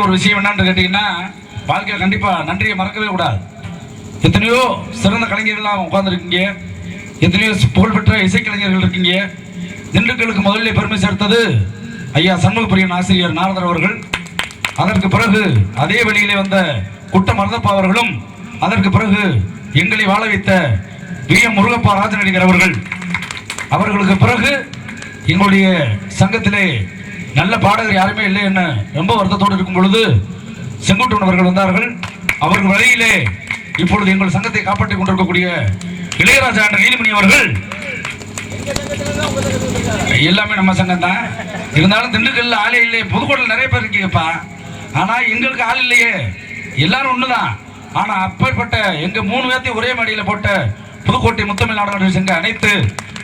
ஒரு விஷயம் என்னன்னு கேட்டீங்கன்னா வாழ்க்கையில் கண்டிப்பாக நன்றியை மறக்கவே கூடாது. எத்தனையோ சிறந்த கலைஞர்கள்லாம் உட்காந்துருக்கீங்க எத்தனையோ புகழ்பெற்ற இசைக்கலைஞர்கள் இருக்கீங்க. திண்டுக்கலுக்கு முதலில் பெருமை சேர்த்தது ஐயா சண்முகப்பிரியன் ஆசிரியர் நாரதர் அவர்கள். அதற்கு பிறகு அதே வழியிலே வந்த குட்ட மருதப்பா அவர்களும் அதற்கு பிறகு எங்களை வாழ வைத்த வி. எம். முருகப்பா ராஜநடிகர் அவர்கள். அவர்களுக்கு பிறகு எங்களுடைய சங்கத்திலே நல்ல பாடகர் யாருமே இல்லை என்ன ரொம்ப வருத்தத்தோடு இருக்கும் பொழுது செங்குட்டுவன் அவர்கள் வந்தார்கள். அவர்கள் வழியிலே இப்பொழுது எங்கள் சங்கத்தை காப்பாற்றிக் கொண்டிருக்கக்கூடிய இளையராஜா என்ற நீதிமணி அவர்கள். எல்லாமே நம்ம சங்கம் தான். இருந்தாலும் திண்டுக்கல்ல ஆளே இல்லையே. புதுக்கோட்டையில் நிறைய பேர் இருக்கீங்கப்பா. ஆனா எங்களுக்கு ஆள் இல்லையே. எல்லாரும் ஒண்ணுதான். ஆனா அப்பேற்பட்ட எங்க மூணு பேர்த்தையும் ஒரே மாடியில போட்ட புதுக்கோட்டை முத்தமிழ் நாடகம் சங்க அனைத்து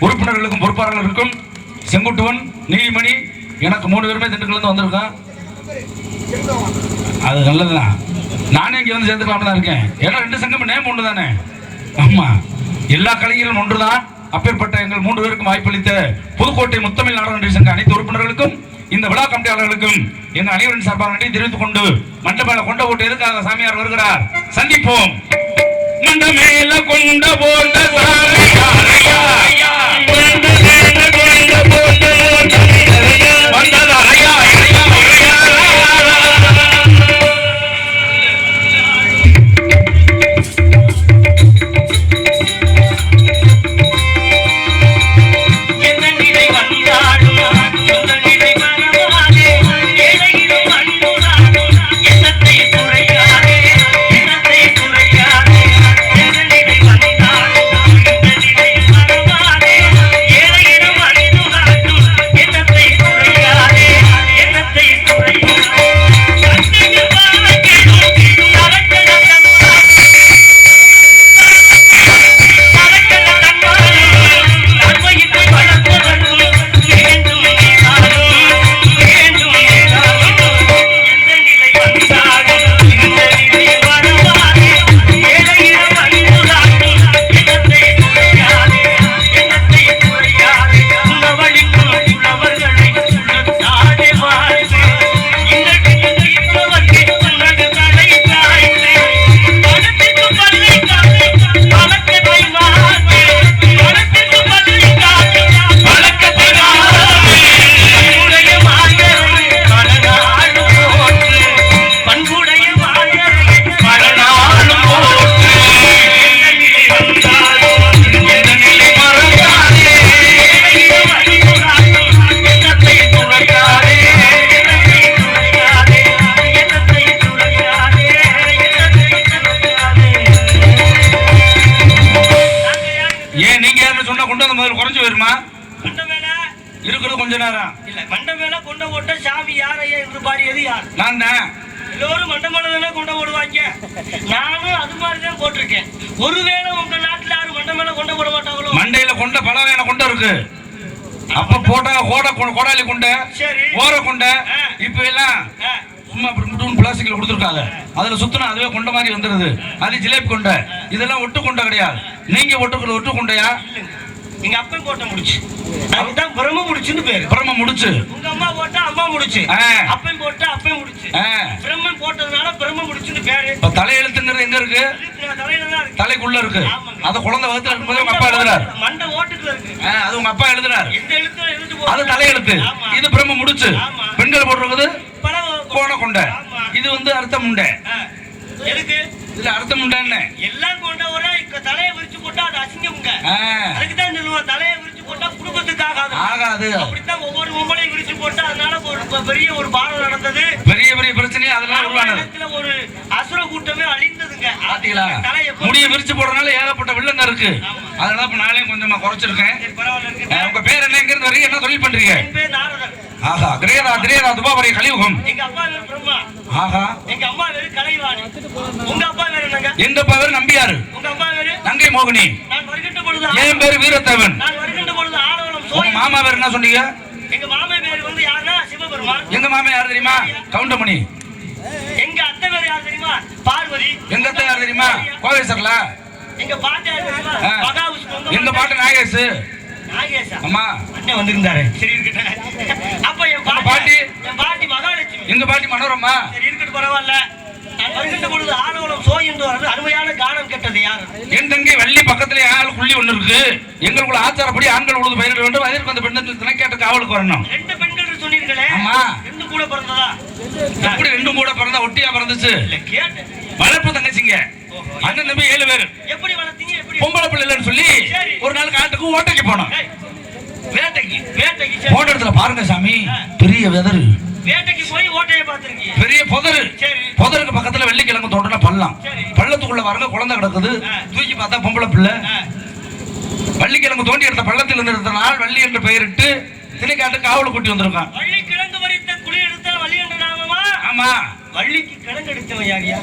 உறுப்பினர்களுக்கும் பொறுப்பாளர்களுக்கும் செங்குட்டுவன் நீதிமணி எனக்கு மூணு பேருமே திண்டுக்கல்ல இருந்து வந்திருக்கோம் அது நல்லதுதான் நானே இங்கே வந்து சேர்ந்துக்கலாம்னு தான் இருக்கேன். ஏன்னா ரெண்டு சங்கம் நேம் ஒன்று தானே? ஆமாம் எல்லா கலைஞர்களும் ஒன்றுதான் அப்பேற்பட்ட எங்கள் மூன்று பேருக்கும் வாய்ப்பளித்த புதுக்கோட்டை முத்தமிழ் நாடக சங்க அனைத்து உறுப்பினர்களுக்கும் இந்த விழா கமிட்டியாளர்களுக்கும் எங்கள் அனைவரின் சார்பாக நன்றி தெரிவித்துக் கொண்டு மண்டபேல கொண்ட போட்டு எதுக்காக சாமியார் வருகிறார்? சந்திப்போம். மண்டமேல கொண்ட போட்ட கொஞ்ச நேரம் இல்ல மண்ட மேல கொண்ட போட்ட சாமி யாரையா என்று பாடியது யார்? நான் தான். எல்லோரும் மண்ட மேல தானே கொண்ட போடுவாங்க? நானும் அது மாதிரி தான் போட்டிருக்கேன். ஒருவேளை உங்க நாட்டுல யாரும் மண்ட மேல கொண்ட போட மாட்டாங்களோ? மண்டையில கொண்ட பல வகையான கொண்ட இருக்கு. அப்ப போட்டா கோட கோடாலி கொண்ட சரி. ஓர கொண்ட. இப்ப எல்லாம் சும்மா முட்டுன்னு பிளாஸ்டிக்ல கொடுத்துருக்காங்க. அதுல சுத்தினா அதுவே கொண்ட மாதிரி வந்துருது. அது ஜிலேபி கொண்ட. இதெல்லாம் ஒட்டு கொண்ட கிடையாது. நீங்க ஒட்டுக்குள்ள ஒட்டு கொண்டையா. எங்க அப்பன் போட்ட முடிச்சு. அதுதான் பிரம்ம முடிச்சுன்னு பேரு. பிரம்ம முடிச்சு. உங்க அம்மா போட்டா அம்மா முடிச்சு. அப்பன் போட்டா அப்பன் முடிச்சு. பிரம்மன் போட்டதுனால பிரம்ம முடிச்சுன்னு பேரு. இப்ப தலையெழுத்துங்கிறது எங்க இருக்கு? தலைக்குள்ள இருக்கு. அது குழந்தை வகுத்துல இருக்கும்போது உங்க அப்பா எழுதுறாரு. மண்டை ஓட்டுக்குள்ள இருக்கு. அது உங்க அப்பா எழுதுறாரு. எந்த எழுத்துல எழுத்து அது தலையெழுத்து. இது பிரம்ம முடிச்சு. பெண்கள் போடுறது பல கோண கொண்ட. இது வந்து அர்த்தம் உண்டை. எதுக்கு? இதுல அர்த்தம் உண்டன்னு எல்லாம் கொண்ட ஒரு தலையை விரிச்சு போட்டா அது அசிங்கம்ங்க. அதுக்கு தான் சொல்லுவோம் தலையை விரிச்சு போட்டா குடும்பத்துக்கு ஆகாது. அப்படித்தான் ஒவ்வொரு பொம்பளையும் விரிச்சு போட்டா அதனால ஒரு பெரிய ஒரு பாடம் நடந்தது. பெரிய பெரிய பிரச்சனை அதெல்லாம் உருவானது. ஒரு அசுர கூட்டமே அழிந்ததுங்க. எப்ப முடிய விரிச்சு போடுறதுனால ஏகப்பட்ட வில்லங்க இருக்கு. அதனால இப்ப நானே கொஞ்சமா குறைச்சிருக்கேன். உங்க பேர் என்ன எங்க இருந்து என்ன தொழில் பண்றீங்க? ஆஹா கிரேதா திரேதா துபாபரி கலியுகம். எங்க அப்பா பேர் பிரம்மா. ஆஹா. எங்க அம்மா பேரு கலைவாணி. உங்க அப்பா பேரு என்னங்க? எங்க அப்பா பேர் நம்பியாரு உங்க அம்மா பேரு நங்கை மோகினி. நான் வருகின்ற பொழுது என் பேரு வீரத்தேவன். நான் வருகின்ற பொழுது ஆடவளம் உங்க சோழ மாமா பேர் என்ன சொன்னீங்க? எங்க மாமே பேர் வந்து யாருன்னா சிவபெருமான். எங்க மாமா யார் தெரியுமா? கவுண்டமணி. எங்க அத்தை பேர் யார் தெரியுமா? பார்வதி. எங்க அத்தை யார் தெரியுமா? கோவேஸ்வரலா எங்க பாட்டு யார் தெரியுமா? எங்க பாட்டு நாகேஷ். அம்மா. அண்ணன் வந்திருந்தாரு. சரி இருக்கட்டும். அப்ப என் பாட்டி? என் பாட்டி மகாலட்சுமி. எங்க பாட்டி மனோரமா? சரி இருக்கட்டும் பரவாயில்ல. வருகின்ற பொழுது ஆலோலம் சோ என்று வரது. அருமையான கானம் கேட்டது யார்? என் தங்கை வள்ளி பக்கத்துல ஆள் புள்ளி ஒண்ணு இருக்கு? எங்களுக்குள்ள ஆச்சாரப்படி ஆண்கள் உழுது பயிரிட வேண்டும். அதற்கு அந்த திணைக்கேட்ட காவலுக்கு வரணும். ரெண்டு பெண்கள் சொன்னீர்களே. ஆமா. ரெண்டு கூட பிறந்ததா? எப்படி ரெண்டும் கூட பிறந்தா ஒட்டியா பிறந்துச்சு? வளர்ப்பு தங்கச்சிங்க. அண்ணன் தம்பி ஏழு பேர். எப்படி வளர்த்தீங்க? பொம்பளை பிள்ளை இல்லைன்னு சொல்லி. ஒரு நாள் காட்டுக்கு ஓட்டைக்கு போனோம். வேட்டைக்கு வேட்டைக்கு. போன இடத்துல பாருங்க சாமி பெரிய வெதரு. வேட்டைக்கு போய் ஓட்டையை பார்த்திருக்கீங்க. பெரிய புதரு. புதருக்கு பக்கத்துல வெள்ளிக்கிழங்கு தோட்டம்னா பள்ளம். பள்ளத்துக்குள்ள பாருங்க குழந்தை கிடக்குது. தூக்கி பார்த்தா பொம்பளை பிள்ளை. வள்ளிக்கிழங்கு தோண்டி எடுத்த பள்ளத்தில் இருந்த நாள் வள்ளி என்று பெயரிட்டு திணைக்காட்டு காவல் கூட்டி வந்திருக்கான். வள்ளி கிழங்கு வரித்த குழி எடுத்த வள்ளி என்ற நாமமா? ஆமா. வள்ளிக்கு கிழங்கு எடுத்தவன் யாரியா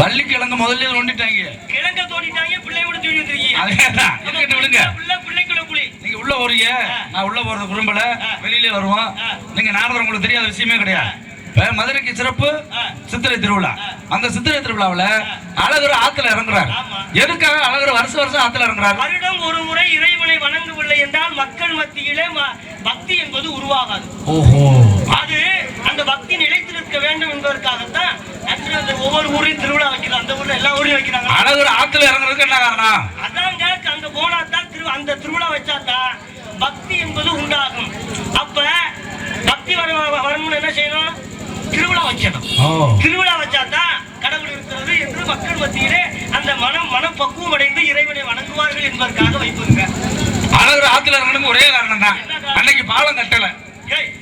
வள்ளிக்கிழங்கு முதல்ல நோண்டிட்டாங்க கிழங்க தோண்டிட்டாங்க பிள்ளை விட தூக்கி வந்துருக்கீங்க விடுங்க. பிள்ளை பிள்ளைக்குள்ள நீங்க உள்ள போறீங்க. நான் உள்ள போறது விரும்பல வெளியிலே வருவோம். நீங்க நாரதர் உங்களுக்கு தெரியாத விஷயமே கிடையாது. மதுரைக்கு சிறப்பு சித்திரை திருவிழா. அந்த சித்திரை திருவிழாவுல அழகர் ஆத்துல இறங்குறாரு. எதுக்காக அழகர் வருஷம் வருஷம் ஆத்துல இறங்குறாரு? வருடம் ஒரு முறை இறைவனை வணங்கவில்லை என்றால் மக்கள் மத்தியிலே பக்தி என்பது உருவாகாது. ஓஹோ. அது அந்த பக்தி நிலைத்து நிற்க வேண்டும் என்பதற்காகத்தான் அந்த ஒவ்வொரு ஊரையும் திருவிழா வைக்கிறாங்க. அந்த ஊர்ல எல்லா ஊரையும் வைக்கிறாங்க. அழகர் ஆத்துல இறங்குறதுக்கு என்ன காரணம்? அதாங்க அங்க போனா தான் திரு அந்த திருவிழா வச்சாதான் பக்தி என்பது உண்டாகும். அப்ப பக்தி வர வரணும்னு என்ன செய்யணும்? திருவிழா வைக்கணும். திருவிழா வச்சாதான் கடவுள் இருக்கிறது என்று மக்கள் மத்தியிலே அந்த மனம் மனப்பக்குவம் அடைந்து இறைவனை வணங்குவார்கள் என்பதற்காக வைப்பதுங்க அழகர் ஆத்துல இறங்கணுக்கு ஒரே காரணம்? தான் அன்னைக்கு பாலம் கட்டல.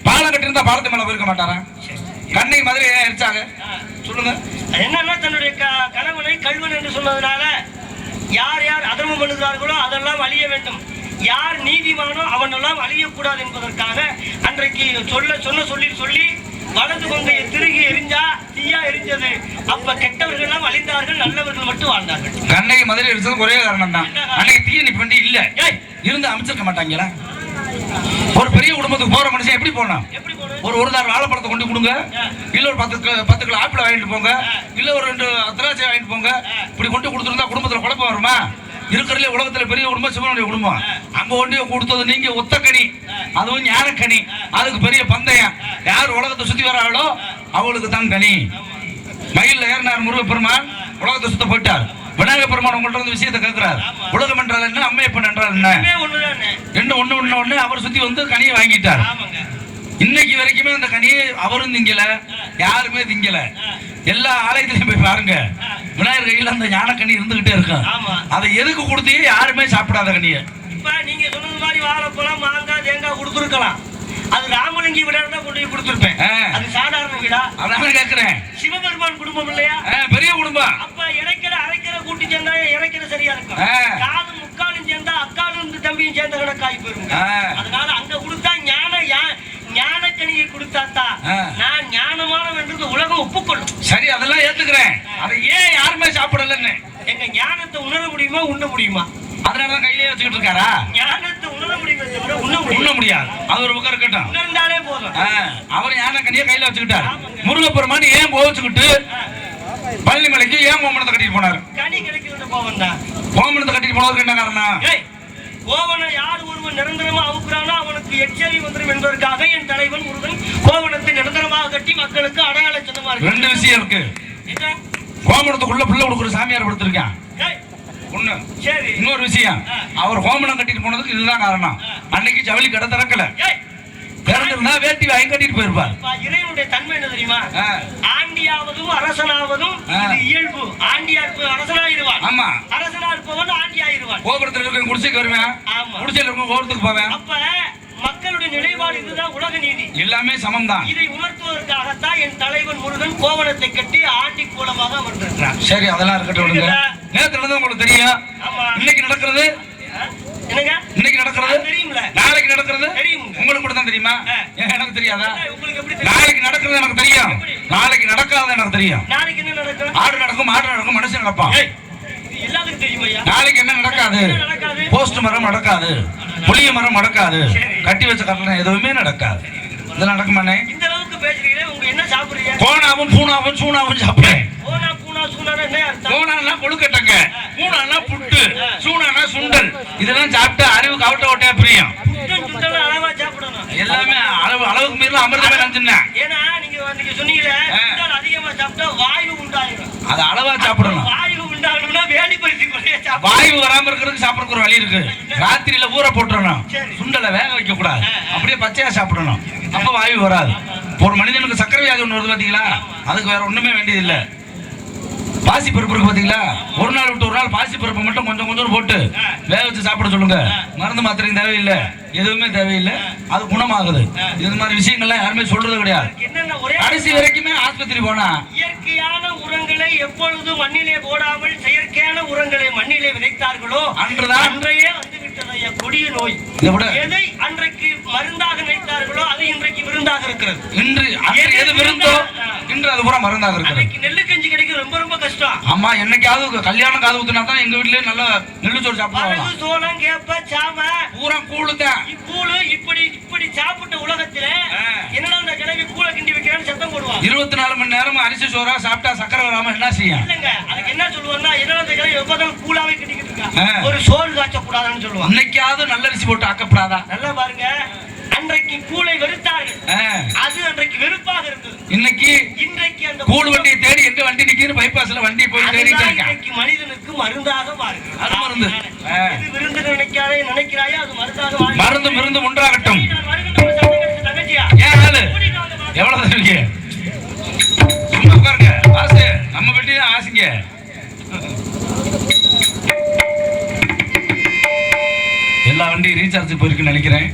பாலம் கட்டியிருந்தா பாலத்து மேல போயிருக்க மாட்டாரா? கண்ணை மாதிரி ஏன் அடிச்சாங்க ஆ. சொல்லுங்க. என்னன்னா தன்னுடைய கணவனை கல்வன் என்று சொன்னதுனால யார் யார் அதர்மம் பண்ணுகிறார்களோ அதெல்லாம் அழிய வேண்டும். யார் நீதிமானோ அவனெல்லாம் அழியக்கூடாது என்பதற்காக அன்றைக்கு சொல்ல சொன்ன சொல்லி சொல்லி வலது கொங்கையை திருகி எரிஞ்சா தீயா எரிஞ்சது. அப்ப கெட்டவர்கள் எல்லாம் அழிந்தார்கள் நல்லவர்கள் மட்டும் வாழ்ந்தார்கள். கண்ணகி மதுரை அடிச்சதுக்கு ஒரே காரணம் தான் அன்னைக்கு தீயணைப்பு வண்டி இல்ல. இருந்து அமைச்சிருக்க மாட்டாங்களா? ஒரு பெரிய குடும்பத்துக்கு போற மனுஷன் எப்படி போனா? ஒரு ஒரு தார் வாழைப்பழத்தை கொண்டு கொடுங்க. இல்ல ஒரு பத்து கிலோ- பத்து கிலோ ஆப்பிள் வாங்கிட்டு போங்க. இல்ல ஒரு ரெண்டு திராட்சை வாங்கிட்டு போங்க. இப்படி கொண்டு கொடுத்துருந்தா குடும்பத்துல குழப்பம் வருமா? இருக்கிறதுல உலகத்துல பெரிய குடும்பம் சிவனுடைய குடும்பம். அங்க கொண்டு கொடுத்தது நீங்க ஒத்தக்கனி. அதுவும் ஞானக்கனி. அதுக்கு பெரிய பந்தயம். யார் உலகத்தை சுத்தி வராங்களோ அவளுக்கு தான் கனி. மயில்ல ஏறினார் முருகப்பெருமான். உலகத்தை சுத்த போயிட்டார். விநாயகர் பெருமான் உங்கள்ட்ட வந்து விஷயத்தை கேட்கிறார் உலகம் என்றால் என்ன? அம்மையப்பன் என்றால் என்ன? ரெண்டு ஒண்ணு ஒண்ணு ஒண்ணு அவர் சுத்தி வந்து கனியை வாங்கிட்டார். இன்னைக்கு வரைக்குமே அந்த கனியை அவரும் திங்கல யாருமே திங்கல. எல்லா ஆலயத்திலையும் போய் பாருங்க. விநாயகர் கையில அந்த ஞானக்கனி இருந்துகிட்டே இருக்கும். அதை எதுக்கு கொடுத்தீங்க? யாருமே சாப்பிடாத கனியை. இப்ப நீங்க சொன்னது மாதிரி வாழைப்பழம் மாங்காய் தேங்காய் கொடுத்துருக்கலாம். அது ராமலிங்கி விட கொண்டு போய் கொடுத்துருப்பேன். அது சாதாரண வீடா? அதான் கேட்கிறேன். சிவபெருமான் குடும்பம் இல்லையா? பெரிய குடும்பம். அப்ப இறைக்கிற அரைக்கிற கூட்டி சேர்ந்தா இறைக்கிற சரியா இருக்கும். ஆ. காதும் முக்காலும் சேர்ந்தா அக்காலும் இந்த தம்பியும் சேர்ந்த கணக்காய் போயிருங்க. அதனால அங்க கொடுத்தா ஞான யா- ஞானக்கனியை கொடுத்தாத்தான் ஆ. நான் ஞானமானவன் என்று உலகம் ஒப்புக்கொள்ளும். சரி அதெல்லாம் ஏத்துக்கிறேன். அதை ஏன் யாருமே சாப்பிடலன்னு? எங்க ஞானத்தை உணர முடியுமா உண்ண முடியுமா? அதனாலதான் கையிலே வச்சுக்கிட்டு இருக்காரா? உண்ண முடியாது. அது ஒரு பக்கம் இருக்கட்டும் உணர்ந்தாலே போதும். ஆ, அவர் ஞானக்கனியை கையில வச்சுக்கிட்டார். முருகப்பெருமான் ஏன் கோவிச்சுக்கிட்டு பள்ளிமலைக்கு ஏன் கோமணத்தை கட்டிட்டு போனார்? கோமணத்தை கட்டிட்டு போனதுக்கு என்ன காரணம்? கோவனை யார் ஒருவன் நிரந்தரமா அவுக்குறானோ அவனுக்கு எச்சரி வந்துடும் என்பதற்காக என் தலைவன் முருகன் கோவணத்தை நிரந்தரமாக கட்டி மக்களுக்கு அடையாள சின்னமா ரெண்டு விஷயம் இருக்கு? கோமணத்துக்குள்ள பிள்ளை கொடுக்குற சாமியார் படுத்திருக்கான். ஒண்ணு. சரி. இன்னொரு விஷயம். அவர் கோமணம் கட்டிட்டு போனதுக்கு இதுதான் காரணம். அன்னைக்கு ஜவுளி கடை திறக்கல. திறந்திருந்தா வேட்டி வாங்கி கட்டிட்டு போயிருப்பார். இறைவனுடைய தன்மை என்ன தெரியுமா? ஆண்டியாவதும் அரசனாவதும் இயல்பு. ஆண்டியா இருப்பவன் அரசனாயிருவான் ஆமா. அரசனா இருப்பவன் ஆண்டியாயிருவான் கோபுரத்துல இருக்க குடிசைக்கு வருவேன். குடிசையில இருக்க கோபுரத்துக்கு போவேன். அப்ப மக்களுடைய நிலைப்பாடு இதுதான் உலக நீதி. எல்லாமே சமம் தான் இதை உணர்த்துவதற்காகத்தான் என் தலைவன் முருகன் கோவணத்தை கட்டி ஆண்டி கோலமாக அமர்ந்திருக்கிறான் சரி அதெல்லாம் இருக்கட்டும் நேத்து நடந்தது உங்களுக்கு தெரியும். இன்னைக்கு நடக்கிறது? இன்னைக்கு நடக்கிறது? அது தெரியும்ல. நாளைக்கு நடக்கிறது? தெரியுமுங்க. உங்களுக்கு மட்டும் தான் தெரியுமா எனக்கு தெரியாதா? நாளைக்கு நடக்கிறது எனக்கு தெரியும். நாளைக்கு நடக்காத எனக்கு தெரியும். நாளைக்கு என்ன நடக்கும்? ஆடு நடக்கும் மாடு நடக்கும் மனுஷன் நடப்பான். நாளைக்கு என்ன நடக்காது? போஸ்ட் மரம் நடக்காது. புளிய மரம் நடக்காது. கட்டி வச்ச கட்டணம் எதுவுமே நடக்காது. இதெல்லாம் நடக்குமானே இந்த அளவுக்கு பேசுறீங்களே உங்க என்ன சாப்பிடுறீங்க? கோணாவும் பூனாவும் சூனாவும் சாப்பிடுறேன். ஓனா பூனா சூனானா என்ன அர்த்தம்? கொழுக்கட்டைங்க. மூணானா புட்டு. சூனானா சுண்டல். இதெல்லாம் சாப்பிட்டு அறிவுக்கு அவட்ட ஓட்டையா பிரியும். அளவா சாப்பிடணும். எல்லாமே அளவு அளவுக்கு மீறல அமிர்தமே நஞ்சுனேன் ஏன்னா நீங்க நீங்க சொன்னீங்களே அதிகமா சாப்பிட்டா வாயு உண்டாயிரும். அது அளவா சாப்பிடணும். வாயு உண்டாகணும்னா குறைய சாப்பிடணும். வாயு வராம இருக்கிறதுக்கு சாப்பிடறதுக்கு ஒரு வழி இருக்கு. ராத்திரியில ஊற போட்டுறணும். சுண்டலை வேக வைக்க கூடாது அப்படியே பச்சையா சாப்பிடணும். அப்ப வாயு வராது. ஒரு மனிதனுக்கு சக்கரை வியாதி ஒண்ணு வருது பாத்தீங்களா? அதுக்கு வேற ஒண்ணுமே வேண்டியது இல்ல பாசி பருப்பு இருக்கு பாத்தீங்களா? ஒரு நாள் விட்டு ஒரு நாள் பாசி பருப்பு மட்டும் கொஞ்சம் கொஞ்சம் போட்டு வேக வச்சு சாப்பிட சொல்லுங்க. மருந்து மாத்திரையும் தேவையில்லை. எதுவுமே தேவையில்லை. அது குணமாகுது. இது மாதிரி விஷயங்கள்லாம் யாருமே சொல்றது கிடையாது. கடைசி வரைக்குமே ஆஸ்பத்திரி போனா இயற்கையான உரங்களை எப்பொழுதும் மண்ணிலே போடாமல் செயற்கையான உரங்களை மண்ணிலே விதைத்தார்களோ அன்றுதான் அன்றையே வந்து ஐயா கொடிய நோய் எதை அன்றைக்கு மருந்தாக நினைத்தார்களோ அது இன்றைக்கு விருந்தாக இருக்கிறது. இன்று எது விருந்தோ இன்று அது பூரா மருந்தாக அன்றைக்கு நெல்லு கஞ்சி கிடைக்கிறது ரொம்ப ரொம்ப கஷ்டம். ஆமா என்னைக்காவது கல்யாணம் காது ஊத்துனா தான் எங்க வீட்லயே நல்ல நெல்லு சோறு சாப்பிடுவாங்க. சோளம் கேப்ப சாம. பூரா கூழு தான் கூழு இப்படி இப்படி சாப்பிட்ட உலகத்துல. என்னடா இந்த கிழவி கூழை கிண்டி வைக்கிறேன்னு சத்தம் போடுவான்? இருபத்தி நாலு மணி நேரம் அரிசி சோறா சாப்பிட்டா சக்கரை வராம என்ன செய்யும் அதுக்கு என்ன சொல்லுவாங்கன்னா என்னடா இந்த கிழவி எப்போதும் கூழாவே கிண்டிக்கிட்டு ஒரு சோறு காய்ச்ச கூடாதுன்னு சொல்லுவாங்க இன்னைக்காவது நல்ல அரிசி போட்டு ஆக்கப்படாதா? நல்லா பாருங்க. அன்றைக்கு கூளை வெறுத்தார்கள். அது அன்றைக்கு வெறுப்பாக இருந்தது. இன்னைக்கு இன்றைக்கு அந்த கூழ் வண்டியை தேடி எங்க வண்டி நிக்குன்னு பைபாஸ்ல வண்டி போய் இருக்கேன் இன்றைக்கு மனிதனுக்கு மருந்தாக மாறுகிறது அது மருந்து. எது விருந்து நினைக்காதே நினைக்கிறாயோ? அது மருந்தாக மாறுகிறது. மருந்து மருந்து உண்டாகட்டும். எவ்வளவு உட்காருங்க. ஆசை. நம்ம தான் ஆசைங்க. வண்டி ரீசார்ஜ் போயிருக்குன்னு நினைக்கிறேன்.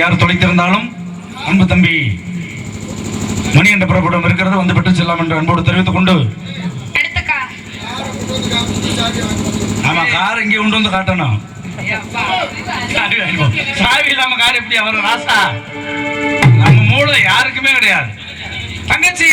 யார் தொலைத்திருந்தாலும் அன்பு தம்பி மணி என்ற புறப்படம் இருக்கிறது வந்து பெற்று செல்லாம் என்று அன்போடு தெரிவித்துக் கொண்டு. ஆமா கார் இங்கே உண்டு வந்து காட்டணும். சாவி இல்லாம கார் எப்படி? அவர் ராசா. நம்ம மூளை யாருக்குமே கிடையாது. தங்கச்சி!